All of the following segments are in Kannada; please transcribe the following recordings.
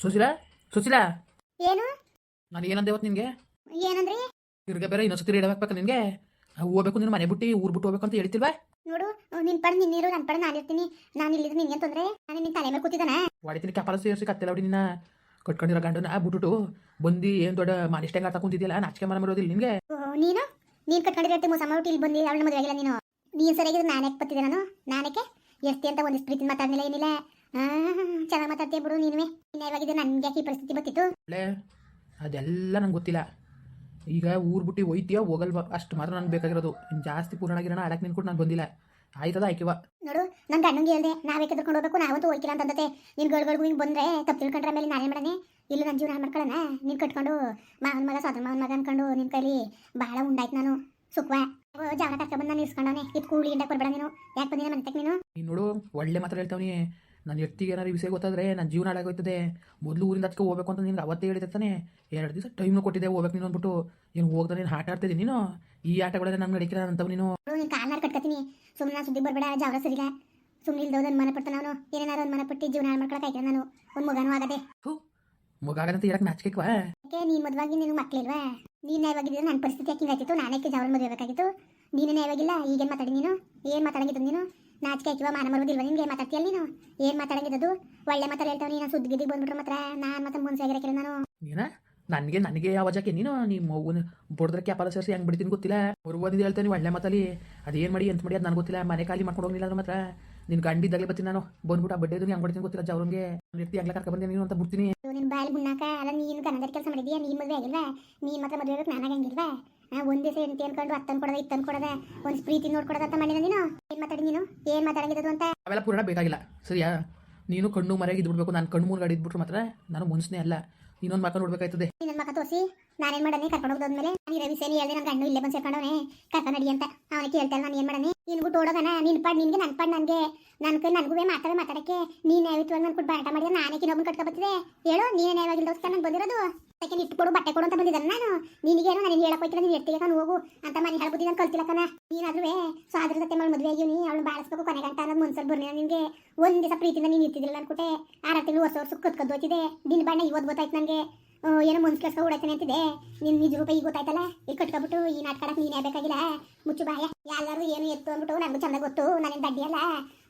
ಸುಶೀಲಾ ಸುಶೀಲಾ ಏನು? ನಾನು ಏನಂದೆ ಇವತ್ತು ನಿನಗೆ? ಏನಂದ್ರಿ? ತಿರ್ಗ ಬೇರೆ ಇನ್ನೊಂದ್ಸತಿ ರೇಡ್ ಆಗ್ಬೇಕು ನಿನಗೆ? ಹೋಗ್ಬೇಕು ನೀನು ಮನೆ ಬಿಟ್ಟು ಊರ್ ಬಿಟ್ಟು ಹೋಗ್ಬೇಕು ಅಂತ ಹೇಳ್ತಿಲ್ವಾ ನೋಡು ನಿನ್ ಪಡ ನಿನ್ನಿರು ನನ್ನ ಪಡ ನಾನಿರ್ತೀನಿ ನಾನು ಇಲ್ಲಿದ್ರೆ ನಿನ್ಗೆ ತೊಂದ್ರೆ? ನಾನು ನಿನ್ನ ತಲೆ ಮೇಲೆ ಕೂತಿದ್ದಾನೆ. ಹೊಡಿತೀನಿ ಕಪಾಲ ಸೇರಿಸಿ ಕತ್ತೆಲ್ಲ ಹೊಡಿ ನಿನ್ನ ಕಟ್ಕೊಂಡಿರೋ ಗಂಡನ ಬಿಟ್ಟು ಬಂದು ಏನು ದೊಡ್ಡ ಮಾನಿಷ್ಟಂಗೆ ಆತ ಕುಂತಿದ್ಯಲ್ಲ ನಾಚಿಕೆ ಮನೆ ಬರೋದಿಲ್ಲ ನಿನಗೆ? ನೀನು? ನೀನು ಕಟ್ಕೊಂಡಿರತ್ತೆ ಮೋಸ ಮಾಡ್ಬಿಟ್ಟು ಇಲ್ಲಿ ಬಂದು ಅವಳ ಮದುವೆ ಆಗಿಲ್ಲ ನೀನು? ನೀನು ಸರಿಯಾಗಿದ್ರೆ ನಾನು ಯಾಕೆ ಬರ್ತಿದ್ದೆ ನಾನು? ನಾನಕ್ಕೆ ಎಷ್ಟೇ ಅಂತ ಒಂದಿಷ್ಟು ಪ್ರೀತಿ ಮಾತಾಡ್ಲಿಲ್ಲ ಏನಿಲ್ಲ. ಚೆನ್ನಾಗಿ ಮಾತಾಡ್ತೀಯ ಬಿಡು ನೀನುವೆ. ನನ್ಗೆ ಯಾಕೆ ಈ ಪರಿಸ್ಥಿತಿ ಬರ್ತಿತ್ತು? ಅದೆಲ್ಲ ನಂಗೆ ಗೊತ್ತಿಲ್ಲ. ಈಗ ಊರ್ ಬಿಟ್ಟು ಹೋಯ್ತೀಯ ಹೋಗಲ್ವ ಅಷ್ಟು ಮಾತ್ರ ನನಗೆ ಬೇಕಾಗಿರೋದು. ಇನ್ನು ಜಾಸ್ತಿ ಪೂರ್ಣ ಗಿರಣ ಆಡಕ್ಕೆ ನಿನ್ಕೊಟ್ಟು ನಾನು ಬಂದಿಲ್ಲ. ಆಯ್ತದ ಆಯ್ಕೆವ ನೋಡು ನನ್ನ ಗಂಡಂಗೆ ಹೇಳ್ದೆ ನಾವೇ ಕದ್ಕೊಂಡು ಹೋಗ್ಬೇಕು? ನಾವಂತೂ ಹೋಯ್ಕಿಲ್ಲ ಅಂತಂದತೆ ನಿನ್ ಗಳಿಗೂ ಹಿಂಗೆ ಬಂದ್ರೆ ತಪ್ಪು ತಿಳ್ಕೊಂಡ್ರೆ ಮೇಲೆ ನಾನೇನು ಮಾಡನೆ? ಇಲ್ಲ ನನ್ನ ಜೀವನ ಮಾಡ್ಕೊಳ್ಳೋಣ ನೀನು ಕಟ್ಕೊಂಡು ಮಾವನ ಮಗ ಸಾಧನ ಮಾವನ ಮಗ ಅನ್ಕೊಂಡು ನಿನ್ ಕೈಲಿ ಬಹಳ ಉಂಡಾಯ್ತು ನಾನು ಸುಖವ ಜಾವನ ಕರ್ಕೊಂಡ್ಬಂದು ನಾನು ಇಸ್ಕೊಂಡವನೆ. ಇದು ಕೂಳಿ ಇಂಡಕ್ಕೆ ಕೊಡ್ಬೇಡ ನೀನು. ಯಾಕೆ ಬಂದಿನ ಮನೆ ನೀನು? ನೀನು ನೋಡು ಒಳ್ಳೆ ಮಾತ್ರ ಹೇಳ್ತಾವನಿ. ನಾನು ಎತ್ತಿಗೆ ಏನಾರು ವಿಷಯ ಗೊತ್ತಾದ್ರೆ ನನ್ನ ಜೀವನ ಹಾಳಾಗೋಯ್ತದೆ ಮೊದಲು ಊರಿಂದ ಅದಕ್ಕೆ ಹೋಗ್ಬೇಕು ಅಂತ ನಿನ್ಗೆ ಅವತ್ತೇ ಹೇಳಿರ್ತಾನೆ ಎರಡು ದಿವಸ ಟೈಮ್ ಕೊಟ್ಟಿದ್ದೆ ಹೋಗ್ಬೇಕು ನೀನು ಅಂದ್ಬಿಟ್ಟು. ಏನು ಹೋಗ್ದೆ ನೀನು ಆಟ ಆಡ್ತಿದ್ದೆ ನೀನು? ಈ ಆಟಗಳೆಲ್ಲ ನಮ್ಗೆ ನಡೀಕಿಲ್ಲ ಅಂತವ್ ನೀನು. ನೀನು ಕಾಲ್ನಾರು ಕಟ್ಕತೀನಿ. ಸುಮ್ಮನೆ ನಾನು ಸುದ್ದಿ ಬರಬೇಡ ಜಾವರ ಸರಿಲ್ಲ ಸುಮ್ಮನೆ ಇಲ್ದೋದು ಅನುಮಾನ ಪಡ್ತಾನೆ ಅವನು. ಏನೇನಾರು ಅನುಮಾನ ಪಟ್ಟು ಜೀವನ ಹಾಳು ಮಾಡ್ಕೊಳಕ್ಕೆ ನಾನು? ಒಂದು ಮಗನೂ ಆಗದೆ. ಮಗಾಗಂತ ಹೇಳಕ್ಕೆ ನಾಚಿಕೆಕ್ವಾ? ಯಾಕೆ ನೀನು ಮದುವಾಗಿ ನಿನಗೆ ಮಕ್ಕಳಿಲ್ವಾ ನೀನು ನ್ಯಾಯವಾಗಿದ್ದರೆ ನನ್ನ ಪರಿಸ್ಥಿತಿ ಯಾಕೆ ಹಿಂಗಾಯ್ತಿತ್ತು? ನಾನೇಕೆ ಜಾವ್ರ ಮದುವೆ ಬೇಕಾಗಿತ್ತು ನೀನೇ ಯಾವಾಗಿಲ್ಲ ಈಗೇನು ಮಾತಾಡಿ ನೀನು? ಏನು ಮಾತಾಡಂಗಿದ್ದು ನೀನು? ನಾಚಿಕೆ ಹಾಕಿವ ಮಾನ ಮರುದಿಲ್ವ ನಿನ್ಗೆ ಮಾತಾಡ್ತೀಯಲ್ಲ ನೀನು? ಏನು ಮಾತಾಡಂಗಿದ್ದದು ಒಳ್ಳೆ ಮಾತಾಡಿ ಹೇಳ್ತಾವ ನೀನು ಸುದ್ದಿ ಗಿದ್ದಿಗೆ ಬಂದ್ಬಿಟ್ರೆ ಮಾತ್ರ. ನಾನು ಮತ್ತೆ ಮುಂಚೆ ಆಗಿರಕ್ಕಿಲ್ಲ ನಾನು. ಏನ ನನಗೆ ನನಗೆ ಯಾವಜಕ್ಕೆ ನೀನು? ನಿಮ್ಮ ಬಡ್ದ್ರೆ ಕ್ಯಾಪಲ ಸೇರಿಸಿ ಹೆಂಗೆ ಬಿಡ್ತೀನಿ ಗೊತ್ತಿಲ್ಲ. ಬರುವುದಿದ್ದು ಹೇಳ್ತೇನೆ ಒಳ್ಳೆ ಮಾತಲ್ಲಿ ಅದೇನು ಮಾಡಿ ಎಂತ ಮಾಡಿ ಅದು ನನಗೆ ಗೊತ್ತಿಲ್ಲ. ಮನೆ ಖಾಲಿ ಮಾಡ್ಕೊಂಡು ಹೋಗಿಲ್ಲ ಅಂದ್ರೆ ಮಾತ್ರ. ನಿನ್ನ ಗಂಡಿದ್ದಾಗಲೇ ಬರ್ತೀನಿ ನಾನು. ಬಂದ್ಬಿಟ್ಟು ಆ ಬಡ್ಡೆದು ಹೆಂಗೆ ಬಿಡ್ತೀನಿ ಗೊತ್ತಿಲ್ಲ ಜವ್ರಿಗೆ ಇರ್ತಿ ಹಂಗ್ಲ ಕರ್ಕ ಬಂದೆ ನೀನು ಅಂತ ಬಿಡ್ತೀನಿ. ನಿನ್ನ ಬಾಯಲ್ಲಿ ಗುಣ್ಣಾಕ ಅಲ್ಲ ನೀನು ಕನ್ನಡ ಕೆಲಸ ಮಾಡಿದೀಯ? ನೀನು ಮದುವೆ ಆಗಿಲ್ವಾ? ನೀನು ಮಾತ್ರ ಮದುವೆ ಆಗಕ್ಕೆ ನಾನು ಆಗಂಗಿಲ್ವಾ ಆ ಒಂದು ದಿವಸ ಎಂತ ಅನ್ಕೊಂಡು ಅತ್ತನ್ ಕೊಡದ ಇತ್ತನ್ ಕೊಡದ ಒಂದು ಪ್ರೀತಿ ನೋಡ್ಕೊಡದ ಅಂತ ಮಾಡಿದ ನೀನು? ಏನು ಮಾತಾಡಿ ನೀನು? ಏನು ಮಾತಾಡಂಗಿದ್ದು ಅಂತ? ಅವೆಲ್ಲ ಪೂರ್ಣ ಬೇಕಾಗಿಲ್ಲ. ಸರಿಯಾ? ನೀನು ಕಣ್ಣು ಮರೆಯಾಗಿ ಇದ್ಬಿಡ್ಬೇಕು ನಾನು ಕಣ್ಣು ಮೂರು ಗಾಡಿ ಇದ್ಬಿಟ್ರು ಮಾತ್ರ ನಾನು ಮುನ್ಸ್ನೆ ಅಲ್ಲ. ಇನ್ನೊಂದು ಮಕ್ಕ ನೋಡ್ಬೇಕಾಯ್ತದೆ. ನನ್ನ ಮಕ್ಕ ತೋರಿಸಿ ನಾನೇನ್ ಮಾಡನೆ? ಕರ್ಕೊಂಡು ಹೋಗೋದ್ಮೇಲೆ ನಾನು ರವಿ ಸೇರಿ ಹೇಳ್ದೆ ನನ್ನ ಗಂಡು ಇಲ್ಲೇ ಬಂದು ಸೇರ್ಕೊಂಡವನೆ ಕರ್ಕೊಂಡು ನಡಿ ಅಂತ. ಅವನಿಗೆ ಕೇಳ್ತಾಳೆ ನಾನು ಏನು ಮಾಡನೆ? ನೀನು ಬಿಟ್ಟು ಓಡೋದನ ನಿನ್ ಪಾಡ್ ನಿನ್ಗೆ ನನ್ನ ಪಾಡ್ ನನಗೆ. ನನ್ನ ಕೈ ನನಗೂ ಮಾತಾಡ ಮಾತಾಡಕ್ಕೆ ನೀನು ಯಾವತ್ತು ನಾನು ಕೊಟ್ಟು ಬಾಟ ಮಾಡಿದ್ರೆ ನಾನೇ ಕಿನ್ನೊಬ್ಬನ ಕಟ್ಕೊಬತ್ತಿದೆ. ಹೇಳು ನೀನೇ ದೋಸ್ತ ನಾನು ಬಂದಿರೋದು. ಅದಕ್ಕೆ ಇಟ್ಟು ಕೊಡು ಬಟ್ಟೆ ಕೊಡು ಅಂತ ಬಂದಿದ್ದಾನೆ ನಾನು ನಿನಗೇನು, ನಾನು ಹೇಳಕ್ ಹೋಯ್ತಿಲ್ಲ, ನೀನು ಎತ್ತಿಗೆ ನಾನು ಹೋಗು ಅಂತ ಮನೆ ಹೇಳ್ಬುದ್ದಿ ನಾನು ಕಲ್ತಿಲ್ಲಕನ ನೀನಾದ್ರೂ ಸಾದ್ರ ಜೊತೆ ಮಾಡಿ ಮದುವೆ ಆಗಿವ್ನಿ ಅವಳು ಬಾಳಿಸ್ಬೇಕು, ಕೊನೆ ಗಂಟ ಅನ್ನೋದು ಮುನ್ಸಲ್ ಬರ್ಲಿಲ್ಲ ನಿನಗೆ ಒಂದು ದಿವಸ ಪ್ರೀತಿಯಿಂದ ನೀನು ಇರ್ತಿದ್ದಿಲ್ಲ ಅನ್ಕೊಟ್ಟೆ ಆರು ತಿಂಗಳು ವರ್ಷ ವರ್ಷ ಕತ್ಕೊಂಡು ಹೋಗ್ತಿದೆ ದಿನ ಬಣ್ಣ ಇವತ್ತು ಗೊತ್ತಾಯ್ತು ನನಗೆ ಏನೋ ಮುಂದ್ ಕೆಲಸ ಓಡಾಯ್ತಾನೆ ಅಂತಿದೆ ನಿನ್ನ ನಿಜ ರೂಪ ಈಗ ಗೊತ್ತಾಯ್ತಲ್ಲ? ಈಗ ಕಟ್ಕೊಬಿಟ್ಟು ಈ ನಾಟಕ ನೀನ್ ನೀನೇ ಬೇಕಾಗಿಲ್ಲ? ಮುಚ್ಚು ಬಾಯ. ಎಲ್ಲರೂ ಏನು ಎತ್ತು ಅಂದ್ಬಿಟ್ಟು ನನಗೂ ಚಂದ ಗೊತ್ತು. ನಾನೇನು ದಡ್ಡಿ ಅಲ್ಲ.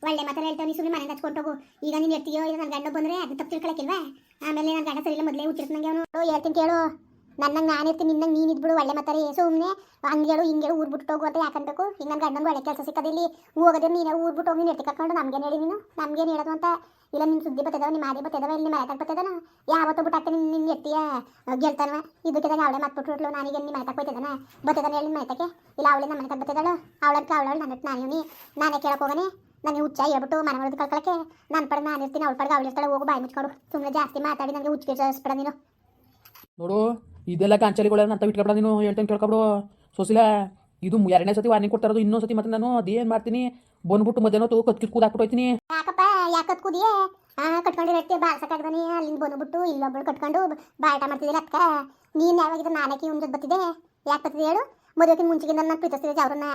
ಒಳ್ಳೆ ಮಾತ್ರ ಹೇಳ್ತಾವೆ, ನೀ ಸುಮ್ಮನೆ ಮನೆ ಹಚ್ಕೊಂಡು ಹೋಗು. ಈಗ ನೀನು ಎತ್ತಿಯೋ ಇಲ್ಲ ನನ್ನ ಗಂಡ ಬಂದ್ರೆ ಅದು ತಪ್ಪು ತಿಳ್ಕೊಳಕ್ಕಿಲ್ವಾ? ಆಮೇಲೆ ನನ್ನ ಗಂಡ ಸರಿಯಿಲ್ಲ, ಮೊದಲೇ ಹುಚ್ಚಿರ್ತ ನಂಗೆ ಅವನು. ಹೇಳ್ತೀನಿ ಕೇಳು. ನನ್ನಂಗೆ ನಾನು ಇರ್ತೀನಿ ನಿನ್ನಂಗೆ ನೀನು ಇದ್ಬಿಡು, ಒಳ್ಳೆ ಮಾತಾರೆ ಸುಮ್ಮನೆ ಹಂಗೇಳು ಹಿಂಗೇಳು ಊರ್ ಬಿಟ್ಟು ಹೋಗು ಅಂತ ಯಾಕನ್ಬೇಕು ಈಗ ನನ್ನ ಗಂಡಂಗೆ ಒಳ್ಳೆ ಕೆಲಸ ಸಿಕ್ಕದಿಲ್ಲಿ ಹೋಗೋದ್ರೆ ನೀನೇ ಊರ್ ಬಿಟ್ಟು ಹೋಗಿ, ನೀನು ಎತ್ತಿ ಕರ್ಕೊಂಡು ನಮ್ಗೇನು ಹೇಳಿ ನೀನು? ನಮ್ಗೇನು ಹೇಳೋದು ಅಂತ ಇಲ್ಲ ನಿನ್ನ ಸುದ್ದಿ ಬತ್ತದವ ನಿಮ್ಮ ಮಾದಿ ಬತ್ತದವ, ಇಲ್ಲಿ ಮನೆ ಬರ್ತದನ ಯಾವತ್ತೂ ಬಿಟ್ಟು ಹಾಕ್ತೀನಿ ನಿನ್ನ ಎತ್ತಿಯ ಗೆಲ್ತಾನವ? ಇದಕ್ಕಿದಾಗ ಅವಳೆ ಮತ್ಬಿಟ್ರು ನಾನೀಗ ನಿಮ್ಮ ಮನೆ ಬರ್ತದನ ಬತ್ತದನ ಹೇಳಿ ಮನೆತಕ್ಕೆ ಇಲ್ಲ, ಅವಳೆ ನಮ್ಮ ಮನೆ ಬರ್ತದಳು ಅವಳಕ್ಕೆ ಅವಳು ನನ್ನ ನಾನು ನಾನೇ ಕೇಳಕ್ಕೆ ಹೋಗನೆ? ನನಗೆ ಹುಚ್ಚ ಹೇಳ್ಬಿಟ್ಟು ಮನೆ ಒಳಗೆ ಕಳ್ಕೊಳಕ್ಕೆ. ನನ್ನ ಪಡೆ ನಾನು ಇರ್ತೀನಿ, ಅವಳ ಪಡೆಗೆ ಅವಳಿರ್ತಾಳೆ ಹೋಗು, ಬಾಯಿ ಮುಚ್ಕೊಡು ಸುಮ್ಮನೆ ಜಾಸ್ತಿ ಮಾತಾಡಿ ನನಗೆ ಹುಚ್ಚಿಗೆ ಕೇಳಿಸ್ಬಿಡ ನೀನು. ನೋಡು, ಇದೆಲ್ಲ ಗಾಂಚಲಿಗಳೆಲ್ಲ ಅಂತ ಇಟ್ಕೊಬೇಡ ನೀನು, ಹೇಳ್ತೇನೆ ಕೇಳ್ಕೊಬಿಡು. ಸೋಸಿಲ, ಇದು ಎರಡನೇ ಸತಿ ವಾರ್ನಿಂಗ್ ಕೊಡ್ತಾರದು ಇನ್ನೊಂದು ಸತಿ ಮತ್ತೆ ನಾನು ಅದೇನು ಮಾಡ್ತೀನಿ? ಬಂದ್ಬಿಟ್ಟು ಮಧ್ಯಾಹ್ನ ತೋ ಕತ್ಕಿಟ್ ಕೂದಾಕ್ಬಿಟ್ಟು ಹೋಯ್ತೀನಿ. ಯಾಕತ್ ಕುದಿಯೇ? ಆ ಕಟ್ಕೊಂಡಿರತ್ತೆ ಬನ್ನಿ ಅಲ್ಲಿಂದ ಬಂದ್ಬಿಟ್ಟು ಇಲ್ಲೊಬ್ಬಳು ಕಟ್ಕೊಂಡು ಬಾಟ ಮಾಡ್ತಿದ್ದಿಲ್ಲ ಅಕ್ಕ ನೀನು ಯಾವಾಗಿದ ನಾನಕ್ಕೆ ಇವ್ನ ಜೊತೆ ಬರ್ತಿದ್ದೆ. ಯಾಕೆ ಬರ್ತಿದ್ದೆ ಹೇಳು? ಮದುವೆಗೆ ಮುಂಚೆಗಿಂದ ನಾನು ಪ್ರೀತಿಸ್ತಿದ್ದೆ ಅವ್ರನ್ನ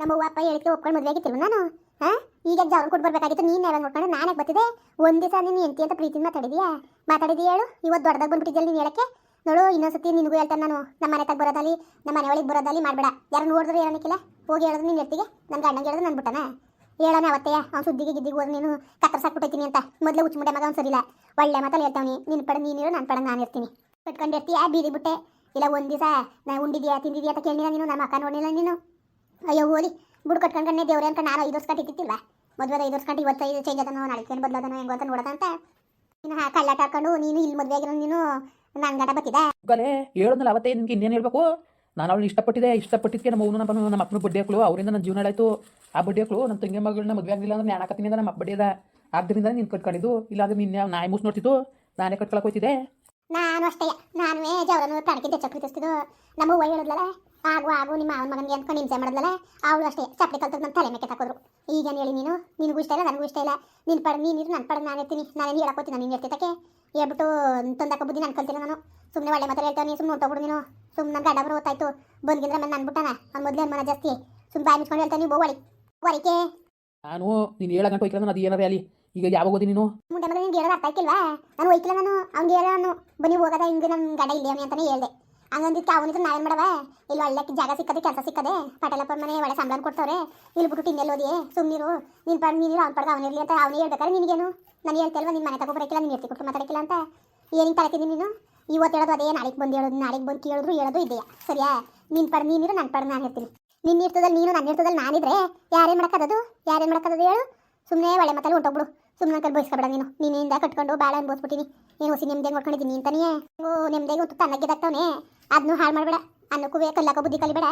ನಮ್ಮ ಅವ್ವ, ಅಪ್ಪ ಹೇಳಿಕೆ ಒಪ್ಕೊಂಡು ಮದುವೆ ಆಗಿತ್ತಿಲ್ವ ನಾನು? ಹಾ ಈಗ ಜವ್ರನ್ನ ಕೊಟ್ಟು ಬರ್ಬೇಕಾಗಿತ್ತು. ನೀನು ಯಾವಾಗ ನೋಡ್ಕೊಂಡು? ನಾನೇ ಬತ್ತಿದೆ ಒಂದು ದಿವಸ ನೀನು ಎಂತಿ ಅಂತ ಪ್ರೀತಿ ಮಾತಾಡಿದ್ಯಾ? ಮಾತಾಡಿದ್ಯಾ ಹೇಳು? ಇವತ್ತು ದೊಡ್ಡದಾಗ ಬಂದ್ಬಿಟ್ಟಿದ್ಯಲ್ಲ ನೀನು ಹೇಳಕ್ಕೆ? ನೋಡು, ಇನ್ನೊಂದ್ಸತಿ ನಿನಗೂ ಹೇಳ್ತಾನೆ ನಾನು. ನಮ್ಮ ಮನೆ ತಗ ಬರೋದಲ್ಲಿ ನಮ್ಮ ಮನೆ ಒಳಗೆ ಬರೋದಲ್ಲಿ ಮಾಡಬೇಡ. ಯಾರು ನೋಡಿದ್ರೆ ಏನಕ್ಕಿಲ್ಲ ಹೋಗಿ ಹೇಳಿದ್ರೆ ನೀನು ಎತ್ತಿಗೆ ನನ್ನ ಗಂಡಂಗೆ ಹೇಳಿದ್ರೆ ನಾನು ಬಿಟ್ಟನ? ಹೇಳೋಣ ಅವತ್ತೆಯ ಅವ್ನು ಸುದ್ದಿಗೆ ಗಿದ್ದಿಗೆ ಹೋದ್ರೆ ನೀನು ಕತ್ತರ್ಸಾಕ್ಬಿಟ್ಟೈತೀನಿ ಅಂತ. ಮೊದಲೇ ಉಚ್ಚುಮುಂಡೆ ಮಗ ಅವ್ನು ಸರಿಲ್ಲ ಒಳ್ಳೆ ಮಾತಲ್ಲಿ ಹೇಳ್ತಾವನಿ ನಿನ್ನ ಪಡ ನೀನಿರು ನಾನು ಪಡ ನಾನು ಇರ್ತೀನಿ. ಕಟ್ಕೊಂಡಿರ್ತೀಯ ಬೀದಿ ಬಿಟ್ಟೆ, ಇಲ್ಲ ಒಂದು ದಿವಸ ನಾ ಉಂಡಿದ್ಯಾ, ತಿಂದಿದ್ಯಾ ಅಂತ ಕೇಳಿಲ್ಲ ನೀನು ನಮ್ಮ ಅಕ್ಕ ನೋಡಿಲ್ಲ ನೀನು? ಅಯ್ಯೋ, ಹೋಲಿ, ಬುಡ್ ಕಟ್ಕೊಂಡ್ರೆ ದೇವ್ರೆ ಅಂತ ನಾನು ಐದು ವರ್ಷ ಕಟ್ಟಿತ್ತಿಲ್ವ ಮದುವೆ ಐದು ವರ್ಷ ಕಟ್ಟಿ ಇವತ್ತೈದು ಚೇಂಜ್ ಅದನೋ ನಾಳೆ ಬದಲಾದನೋ ಹೆಂಗೋ ಅಂತ ನೋಡೋದ ಅಂತ. ನೀನು ಹಾ ಕಳ್ಳಾಟ ಹಾಕೊಂಡು ನೀನು ಇಲ್ಲಿ ಮದುವೆ ಆಗಿರೋ ನೀನು ನನ್ನ ಗಂಡ ಬತ್ತಿದೆ ಗಲೇ ಹೇಳೋದಲ್ಲ ಅವತ್ತೇ ನಿಮ್ಗೆ ಇನ್ನೇನು ಹೇಳ್ಬೇಕು? ನಾನು ಅವಳು ಇಷ್ಟಪಟ್ಟಿದ್ದೆ ಇಷ್ಟಪಟ್ಟಿದ್ದಕ್ಕೆ ನಮ್ಮ ಅವನು ನಮ್ಮ ನಮ್ಮ ಅಪ್ಪನ ಬಡ್ಡಿ ಹಾಕಲು ಅವರಿಂದ ನನ್ನ ಜೀವನ ಆಯಿತು. ಆ ಬಡ್ಡಿ ಹಾಕಲು ನನ್ನ ತಂಗಿ ಮಗಳನ್ನ ಮದುವೆ ಆಗಲಿಲ್ಲ ಅಂದ್ರೆ ನಾನು ಹಾಕತ್ತೀನಿ ಅಂದ್ರೆ ನಮ್ಮ ಬಡ್ಡಿ ಅದ. ಆದ್ದರಿಂದ ನೀನು ಕಟ್ಕೊಂಡಿದ್ದು. ಇಲ್ಲಾಂದ್ರೆ ನಿನ್ನೆ ನಾಯಿ ಮುಸ್ ನೋಡ್ತಿದ್ದು? ನಾನೇ ಕಟ್ಕೊಳಕ್ಕೆ ಹೋಯ್ತಿದ್ದೆ. ನಾನು ಅಷ್ಟೇ ನಾನು ಜವರನ್ನು ಪ್ರಾಣಕ್ಕೆ ಚಕ್ರಿ ಪ್ರೀತಿಸ್ತಿದ್ದು ನಮ್ಮ ಅವ್ವ ಹೇಳಿದ್ಲಲ್ಲ, ಆಗು ಆಗು, ನಿಮ್ಮ ಅವನ ಮಗನಿಗೆ ಅಂದ್ಕೊಂಡು ಹಿಂಸೆ ಮಾಡಿದ್ಲಲ್ಲ. ಅವಳು ಅಷ್ಟೇ, ಚಪ್ಪಲಿ ಕಲ್ತದ್ದು ನಮ್ಮ ತಲೆ ಮೇಲೆ ಹಾಕೋದ್ರು ಈಗೇನು ಹೇಳಿ ನೀನು? ನಿನಗೂ ಇಷ್ಟ ಇಲ್ಲ, ನನಗೂ ಇಷ್ಟ ಇಲ್ಲ. ನಿನ್ನ ಪಡ, ನೀನು ನನ್ನ ಪಡ ನಾನು ಇರ್ತೀನಿ. ನಾನೇನು ಹೇಳಕ್ಕೋತೀನಿ ನಾನು ಇರ್ತಿದ್ದಕ್ಕೆ ಹೇಳ್ಬಿಟ್ಟು ತಂದಕ್ಕ ಬುದ್ಧಿ ನಾನು ಕಲ್ತಿಲ್ಲ ನಾನು. ಸುಮ್ಮನೆ ಒಳ್ಳೆ ಮಾತ್ರ ನೀನು ಸುಮ್ಮನೆ ಹೊಂಟೋಗ್ಬಿಡು ನೀನು. ಸುಮ್ಮನೆ ನನ್ನ ಗಂಡ ಬರೋ ಹೊತ್ತಾಯ್ತು. ಬಂದ್ಗಿಂದ್ರೆ ಮೇಲೆ ನಾನು ಬಿಟ್ಟಾನ ಅವ್ನು ಮೊದಲೇ ಅನುಮಾನ ಜಾಸ್ತಿ. ಸುಮ್ಮನೆ ಬಾಯಿ ಮುಚ್ಕೊಂಡು ಹೇಳ್ತಾನೆ ನೀವು ಒಳಿ ಒರಿಕೆ ನಾನು ನೀನು ಹೇಳೋ ಗಂಟು ಹೋಯ್ತು ಅದು ಏನಾರ ಅಲ್ಲಿ? ಈಗ ಯಾವಾಗ ಓದಿ ನೀನು? ಮುಂದೆ ಮಗ ನಿನ್ಗೆ ಹೇಳೋದು ಅರ್ಥ ಆಯ್ಕಿಲ್ವಾ ನಾನು ಹೋಯ್ತಿಲ್ಲ ನಾನು. ಅವ್ನಿಗೆ ಹೇಳೋ ನಾನು. ಬನ್ನಿ ಹೋಗದ ಹಿಂಗೆ ನನ್ನ ಗಡ ಇಲ್ಲಿ ಅಂತಾನೆ ಹೇಳ್ದೆ. ಹಂಗಂದಿತ್ತು ಅವನಿದ್ರು ನಾವೇನು ಮಾಡವ? ಇಲ್ಲಿ ಒಳ್ಳೆ ಜಾಗ ಸಿಕ್ಕದೆ ಕೆಲಸ ಸಿಕ್ಕದೆ. ಪಟೇಲಪ್ಪನ ಮನೆ ಒಳ್ಳೆ ಸಂಬಳ ಕೊಡ್ತಾವ್ರೆ. ಇಲ್ಲಿ ಬಿಟ್ಟು ಇನ್ನೆಲ್ಲಿ ಓದಿ ಸುಮ್ಮನಿರು ನಿನ್ನ ಪಡ್ ನೀನು ಅವ್ನ ಪಡ್ಗ ಅವನಿರ್ಲಿ ಅಂತ. ಅವನೇ ಹೇಳ್ಬೇಕಾದ್ರೆ ನಿನಗೇನು? ನಾನು ಹೇಳ್ತಲ್ವ ನಿನ್ನ ಮನೆ ತಗೋ ನಿನ್ನ ನೀನು ಎತ್ತಿ ಕೊಟ್ಟು ಮಾತಾಡಕ್ಕಿಲ್ಲ ಅಂತ? ಏನಿಂಗ್ ತಳಕಿದ್ದೀನಿ ನೀನು? ಇವತ್ತು ಹೇಳೋದು ಅದೇ ನಾಳೆಗೆ ಬಂದು ಹೇಳೋದು ನಾಳೆಗೆ ಬಂದು ಕೇಳಿದ್ರು ಹೇಳೋದು ಇದೆಯಾ ಸರಿಯಾ? ನಿನ್ನ ಪಡ್ ನೀನಿರು ನನ್ನ ಪಡ್ ನಾನು ಹೇಳ್ತೀನಿ ನಿನ್ನ ಇರ್ತದಲ್ಲಿ ನೀನು ನನ್ನ ಇರ್ತದಲ್ಲಿ ನಾನಿದ್ರೆ ಯಾರೇನು ಮಾಡಕ್ಕದದು ಯಾರೇನು ಮಾಡಕ್ಕದದು ಹೇಳು. ಸುಮ್ಮನೆ ಒಳ್ಳೆ ಮತ್ತಲ್ಲಿ ಹೊಂಟೋಗ್ಬಿಡು. ಸುಮ್ಮನೆ ಕಲ್ ಬಯಸ್ಕೊಬೇಡ ನೀನು. ನೀನಿಂದ ಕಟ್ಕೊಂಡು ಭಾಳ ಅನ್ಬೋಸ್ಬಿಟ್ಟಿನಿ ಏನು ಹೊಸಿ ನೆಮ್ಮದಿ ನೋಡ್ಕೊಂಡಿದ್ದೀನಿ ಅಂತಾನೆ. ಓ ನೆಮ್ಮದಿಗೆ ಹೊತ್ತು ತನ್ನಗಿದಾಗ್ತವನೆ ಅದನ್ನು ಹಾಳು ಮಾಡಬೇಡ. ಅನ್ನಕ್ಕೂ ಕಲ್ಲಕ್ಕ ಬುದ್ಧಿ ಕಲಿಬೇಡ.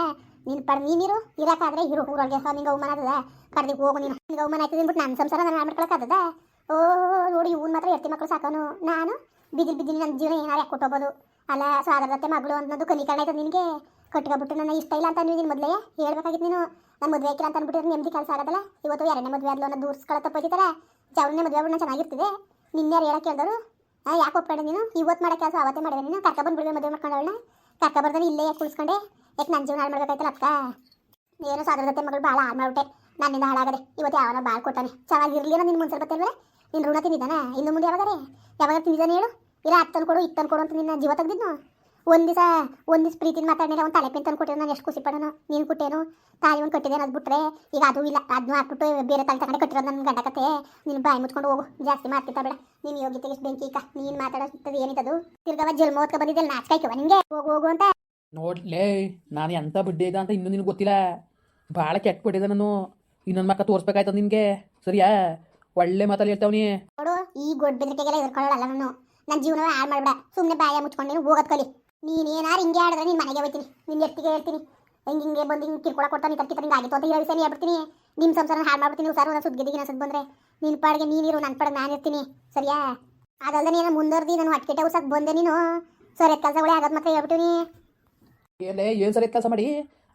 ನೀನು ಪಡ್ ನೀನಿರು ಇರಕ್ಕಾದ್ರೆ ಇರು, ಊರೊಳಗೆ. ನಿಂಗೆ ಅವಮಾನ ಆದದ ಕರ್ದಿಗೆ ಹೋಗು ನೀನು. ನಿಂಗೆ ಅವಮಾನ ಆಯ್ತದೆ ಅಂದ್ಬಿಟ್ಟು ನನ್ನ ಸಂಸಾರ ನಾನು ಹಾಳು ಮಾಡ್ಕೊಳಕ್ಕಾಗದ ಓ, ನೋಡಿ, ಇವ್ನು ಮಾತ್ರ ಎರ್ತಿ ಮಕ್ಕಳು ಸಾಕೋನು ನಾನು? ಬಿದಿಲ್ ಬಿದಿರು ನನ್ನ ಜೀವನ ಏನಾರು ಯಾಕೆ ಕೊಟ್ಟೋಬೋದು ಅಲ್ಲ ಸಾಗರದತ್ತೆ ಮಗಳು ಅನ್ನೋದು ಕಲಿಕಾಣ ಆಯ್ತದ ನಿನಗೆ? ಕಟ್ಕೊಬಿಟ್ಟು ನನ್ನ ಇಷ್ಟ ಇಲ್ಲ ಅಂತ ನೀನು ಮೊದಲೇ ಹೇಳ್ಬೇಕಾಗಿತ್ತು ನೀನು? ನನ್ನ ಮದುವೆ ಹಾಕಿಲ್ಲ ಅಂತ ಅಂದ್ಬಿಟ್ಟಿದ್ರೆ ನೆಮ್ಮದಿ ಕೆಲಸ ಆಗೋದಲ್ಲ? ಇವತ್ತು ಎರಡನೇ ಮದುವೆ ಆದ್ಲು ಅನ್ನೋ ದೂರ್ಸ್ಕೊಳ ತಪ್ಪೈತಿದ್ದಾರೆ ಜವಳನೆ ಮದುವೆ ಆಗ್ಬಿಟ್ಟು ಚೆನ್ನಾಗಿರ್ತಿದೆ. ನಿನ್ನೆ ಹೇಳಕ್ಕೆ ಕೇಳಿದ್ರು ಯಾಕೆ ಒಪ್ಕೊಂಡೆ ನೀನು? ಇವತ್ತು ಮಾಡೋ ಕೆಲಸ ಅವತ್ತೇ ಮಾಡಿದೆ ನೀನು. ಕರ್ಕ ಬಂದ್ಬಿಡುವೆ ಮದುವೆ ಮಾಡ್ಕೊಂಡವಳನ್ನ ಕರ್ಕ ಬರ್ದಾನೆ ಇಲ್ಲೇ ಯಾಕೆ ಕುಳಿಸ್ಕೊಂಡೆ ಯಾಕೆ ನನ್ನ ಜೀವನ ಹಾಳು ಮಾಡ್ಬೇಕಾಯ್ತಲ್ಲ ಅಕ್ಕ? ಏನೋ ಸಾಗರದತ್ತೆ ಮಗಳು ಭಾಳ ಹಾಳು ಮಾಡ್ಬಿಟ್ಟೆ. ನನ್ನಿಂದ ಹಾಳಾಗದೆ. ಇವತ್ತು ಯಾವನ ಭಾಳ ಕೊಟ್ಟಾನೆ ಚೆನ್ನಾಗಿರ್ಲಿಲ್ಲ ನಿನ್ನ ಮುಂಚೆ ಬರ್ತೇವೆ ನಿನ್ನ ಋಣ ತಿಂದಿದ್ದಾನೆ? ಇನ್ನು ಮುಂದೆ ಯಾವಾಗಾರೆ ಯಾವಾಗ ತಿಂದಿದ್ದಾನೆ ಹೇಳು? ಇಲ್ಲ ಹತ್ತನ್ನು ಕೊಡು ಇತ್ತನ್ನು ಕೊಡು ಅಂತ ನಿನ್ನ ಜೀವ ತೆಗ್ದಿದ್ನು? ಒಂದು ದಿವಸ ಒಂದು ದಿವಸ ಪ್ರೀತಿನ ಮಾತಾಡಿಲ್ಲ ಒಂದು ತಲೆ ಪೆನ್ ತಂದು ಕೊಟ್ಟಿರೋ ನಾನು ಎಷ್ಟು ಖುಷಿ ಪಡೋನು ನೀನು ಕೊಟ್ಟೇನು? ತಾಯಿ ಒಂದು ಕಟ್ಟಿದೆ ಅದು ಬಿಟ್ರೆ ಈಗ ಅದು ಇಲ್ಲ. ಅದನ್ನು ಹಾಕ್ಬಿಟ್ಟು ಬೇರೆ ತಲೆ ತಗೊಂಡೆ ಕಟ್ಟಿರೋದು ನನ್ನ ಗಂಡ ಕತೆ. ನೀನು ಬಾಯಿ ಮುಚ್ಕೊಂಡು ಹೋಗು. ಜಾಸ್ತಿ ಮಾರ್ಕಿತ ಬೇಡ. ನೀನು ಯೋಗ್ಯತೆಗೆ ಎಷ್ಟು ಬೆಂಕಿ ಈಗ. ನೀನು ಮಾತಾಡೋದು ಏನಿತ್ತದು? ತಿರ್ಗವ ಜಲ್ ಮೋತ್ಕ ಬಂದಿದ್ದೆಲ್ಲ ನಾಚ್ಕಾಯ್ಕವ ನಿಂಗೆ. ಹೋಗು ಹೋಗು ಅಂತ. ನೋಡ್ಲೇ ನಾನು ಎಂಥ ಬಿಡ್ಡೆ ಇದ್ದ ಅಂತ ಇನ್ನೂ ನಿನಗೆ ಗೊತ್ತಿಲ್ಲ. ಭಾಳ ಕೆಟ್ಟ ಬಿಟ್ಟಿದೆ ನಾನು. ಇನ್ನೊಂದು ಮಕ್ಕ ತೋರಿಸ್ಬೇಕಾಯ್ತದ ನಿನಗೆ ಸರಿಯಾ? ಒಳ್ಳೆ ಮಾತಲ್ಲಿ ಹೇಳ್ತಾವನಿ ನೋಡು ಈ ಗೊಡ್ಡ ಬೆದರಿಕೆಗೆಲ್ಲ ಎದುರ್ಕೊಳ್ಳಲ್ಲ ನಾನು. ನನ್ನ ಜೀವನ ಹಾಳು ಮಾಡಿಬಿಡ. ಸುಮ್ಮನೆ ಬಾಯ ಮುಚ್ಕೊಂಡು ನೀನು ಹೋಗೋದು ಕಲಿ. ನೀನು ಏನಾರು ಹಿಂಗೆ ಆಡಿದ್ರೆ ನೀನು ಮನೆಗೆ ಹೋಗ್ತೀನಿ. ನಿನ್ನ ಎತ್ತಿಗೆ ಹೇಳ್ತೀನಿ. ಹೆಂಗೆ ಹಿಂಗೆ ಬಂದು ಹಿಂಗೆ ಕಿರ್ಕೊಳ ಕೊಡ್ತಾನೆ ತರ್ಕಿ ಹಿಂಗೆ ಆಗಿತ್ತು ಅಂತ ಹೇಳಿ ಸರಿ ಹೇಳ್ಬಿಡ್ತೀನಿ. ನಿಮ್ಮ ಸಂಸಾರ ಹಾಳು ಮಾಡ್ಬಿಡ್ತೀನಿ. ಸರ್ ಒಂದು ಸುದ್ದಿಗೆ ಅನ್ಸದ್ ಬಂದರೆ ನಿನ್ನ ಪಾಡಿಗೆ ನೀನಿರು ನನ್ನ ಪಾಡಿಗೆ ನಾನು ಇರ್ತೀನಿ. ಸರಿಯಾ? ಅದಲ್ಲದೆ ನೀನು ಮುಂದರ್ದಿ ನಾನು ಹೊಟ್ಟೆ ಉಸಕ್ಕೆ ಬಂದೆ ನೀನು. ಸರಿ ಕೆಲಸಗಳೇ ಆಗೋದು ಮಾತ್ರ ಹೇಳ್ಬಿಟ್ಟಿನಿ. ಏನೇ ಏನು ಸರಿ ಕೆಲಸ ಮಾಡಿ?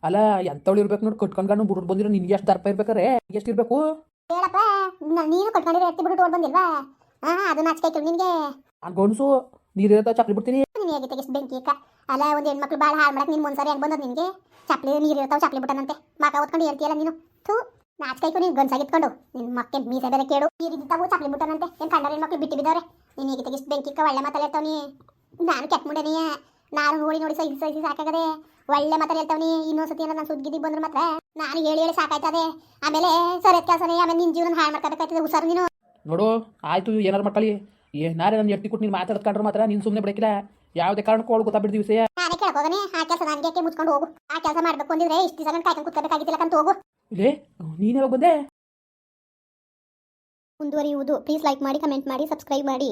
ಅಲ್ಲ ಎಂಥವಳು ಇರ್ಬೇಕು ನೋಡಿ ಕಟ್ಕೊಂಡು ಬಿಟ್ಟು ಬಂದಿರೋ ನಿನ್ಗೆ ಎಷ್ಟು ದರ್ಪ ಇರ್ಬೇಕಾರೆ? ಎಷ್ಟು ಇರಬೇಕು? ಹೇಳಪ್ಪ ನೀನು ಕಟ್ಕೊಂಡಿರೋ ಎತ್ತಿ ಬಿಟ್ಟು ಬಂದಿಲ್ವಾ? ಹಾಂ ಅದನ್ನ ನಾಚಿಕೆ ನಿನಗೆ. ನಾನು ಗಣಸು ನೀರು ಇರ್ತಾವ ಚಪ್ಲಿ ಬಿಡ್ತೀನಿ. ನೀನು ಹೇಗೆ ತೆಗಿಸ್ ಬೆಂಕಿ ಅಕ್ಕ ಅಲ್ಲ ಒಂದು ಹೆಣ್ಮಕ್ಳು ಭಾಳ ಹಾಳು ಮಾಡಕ್ಕೆ ನೀನು ಒಂದ್ಸರಿ ಹೆಂಗೆ ಬಂದದ ನಿನಗೆ. ಚಪ್ಲಿ ನೀರು ಇರ್ತಾವೆ ಚಪ್ಲಿ ಬಿಟ್ಟನಂತೆ. ಮಕ ಓದ್ಕೊಂಡು ಹೇಳ್ತೀಯಲ್ಲ ನೀನು? ಥೂ ನಾಚ್ಕೈಕು ನೀನು ಗನ್ಸಾಗಿತ್ಕೊಂಡು ನಿನ್ನ ಮಕ್ಕೆ ಮೀಸೆ ಬೇರೆ ಕೇಳು. ನೀರು ಇದ್ದಾವು ಚಪ್ಲಿ ಬಿಟ್ಟನಂತೆ. ಏನು ಕಂಡ ಹೆಣ್ಮಕ್ಳು ಬಿಟ್ಟು ಬಿದ್ದವ್ರೆ? ನೀನು ಹೇಗೆ ತೆಗಿಸ್ ಬೆಂಕಿ ಅಕ್ಕ ಒಳ್ಳೆ ಮಾತಾಡಿರ್ತಾವ ನೀ? ನಾನು ಕೆಟ್ಟ ಮುಂಡೆನಿಯ ನಾನು ನೋಡಿ ನೋಡಿ ಸಹಿಸಿ ಸಹಿಸಿ ಸಾಕಾಗದೆ. ಒಳ್ಳೆ ಮಾತಲ್ಲಿ ಹೇಳ್ತಾವನಿ ಇನ್ನೊಂದ್ಸತಿ ಏನೋ ನಾನು ಸುದ್ದಿಗೆ ಬಂದ್ರೆ ಮಾತ್ರ ನಾನು ಹೇಳಿ ಹೇಳಿ ಸಾಕಾಯ್ತದೆ. ಆಮೇಲೆ ಸರಿಯಾದ ಕೆಲಸನೇ ಆಮೇಲೆ ನಿನ್ನ ಜೀವನ ಹಾಳು ಮಾಡ್ಕೋಬೇಕಾಯ್ತದೆ ಹುಷಾರು ನೀನು. ನೋಡು ಆಯ್ತು ಏನಾರು ಮಾಡ್ಕೊಳ್ಳಿ ಏನಾರೇ ನನ್ನ ಎಟ್ಟಿ ಕೊಟ್ಟು ನೀನು ಮಾತಾಡ್ಕೊಂಡ್ರೆ ಮಾತ್ರ ನೀನು ಸುಮ್ಮನೆ ಬಿಡಕಿಲ್ಲ. ಯಾವುದೇ ಕಾರಣಕ್ಕೂ ಅವಳು ಗೊತ್ತಾಗ್ಬಿಡ್ತೀವಿ ವಿಷಯ. ನಾನೇ ಕೇಳ್ಕೋಗನೆ ಆ ಕೆಲಸ ನನಗೆ ಮುಚ್ಕೊಂಡು ಹೋಗು. ಆ ಕೆಲಸ ಮಾಡ್ಬೇಕು ಅಂದಿದ್ರೆ ಇಷ್ಟು ದಿವಸ ಕಾಯ್ಕೊಂಡು ಕುತ್ಕೋಬೇಕಾಗಿದ್ದಿಲ್ಲ ಅಂತ ಹೋಗು. ಇಲ್ಲೇ ನೀನು ಯಾವಾಗ ಬಂದೆ? ಮುಂದುವರಿಯುವುದು. ಪ್ಲೀಸ್ ಲೈಕ್ ಮಾಡಿ ಕಮೆಂಟ್ ಮಾಡಿ ಸಬ್ಸ್ಕ್ರೈಬ್ ಮಾಡಿ.